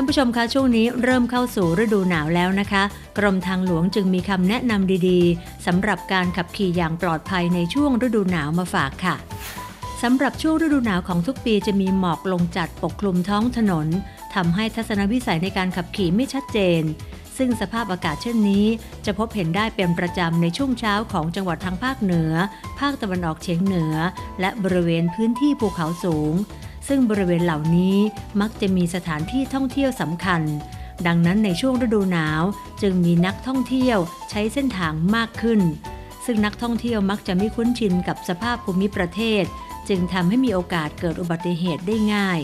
ท่านผู้ชมคะช่วงนี้เริ่มเข้าสู่ฤดูหนาวแล้วนะคะ กรมทางหลวงจึงมีคำแนะนำดีๆสำหรับการขับขี่อย่างปลอดภัยในช่วงฤดูหนาวมาฝากค่ะสำหรับช่วงฤดูหนาวของทุกปีจะมีหมอกลงจัดปกคลุมท้องถนนทำให้ทัศนวิสัยในการขับขี่ไม่ชัดเจน ซึ่งสภาพอากาศเช่นนี้ จะพบเห็นได้เป็นประจำในช่วงเช้าของจังหวัดทางภาคเหนือ ภาคตะวันออกเฉียงเหนือ และบริเวณพื้นที่ภูเขาสูง ซึ่งบริเวณเหล่านี้มักจะมีสถานที่ท่องเที่ยวสำคัญ ดังนั้นในช่วงฤดูหนาวจึงมีนักท่องเที่ยวใช้เส้นทางมากขึ้น ซึ่งนักท่องเที่ยวมักจะไม่คุ้นชินกับสภาพภูมิประเทศ จึงทำให้มีโอกาสเกิดอุบัติเหตุได้ง่าย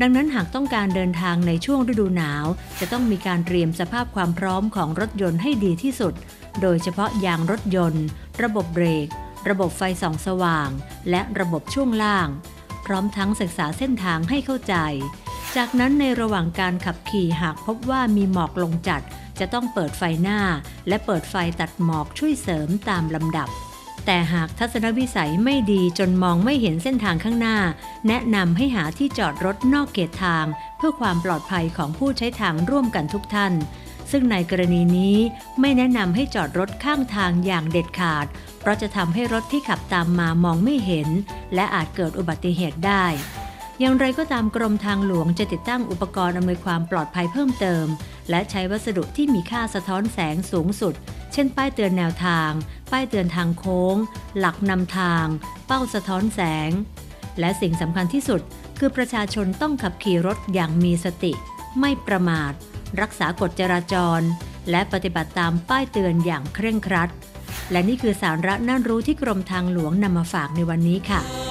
ดังนั้นหากต้องการเดินทางในช่วงฤดูหนาว จะต้องมีการเตรียมสภาพความพร้อมของรถยนต์ให้ดีที่สุด โดยเฉพาะยางรถยนต์ ระบบเบรก ระบบไฟส่องสว่าง และระบบช่วงล่าง พร้อมทั้งศึกษาเส้นทางให้เข้าใจ จากนั้นในระหว่างการขับขี่หากพบว่ามีหมอกลงจัด จะต้องเปิดไฟหน้า และเปิดไฟตัดหมอกช่วยเสริมตามลำดับ แต่หากทัศนวิสัยไม่ดีจนมองไม่เห็นเส้นทางข้างหน้า แนะนำให้หาที่จอดรถนอกเขตทาง เพื่อความปลอดภัยของผู้ใช้ทางร่วมกันทุกท่าน ซึ่งในกรณีนี้ไม่แนะนำให้จอดรถข้างทางอย่างเด็ดขาด เพราะจะทำให้รถที่ขับตามมามองไม่เห็น และอาจเกิดอุบัติเหตุได้ อย่างไรก็ตามกรมทางหลวงจะติดตั้งอุปกรณ์อำนวยความปลอดภัยเพิ่มเติม และใช้วัสดุที่มีค่าสะท้อนแสงสูงสุด เช่น ป้ายเตือนแนวทาง ป้ายเตือนทางโค้ง หลักนำทาง เป้าสะท้อนแสง และสิ่งสำคัญที่สุดคือประชาชนต้องขับขี่รถอย่างมีสติ ไม่ประมาท รักษากฎจราจร และปฏิบัติตามป้ายเตือนอย่างเคร่งครัด และนี่คือสาระน่ารู้ที่กรมทางหลวงนำมาฝากในวันนี้ค่ะ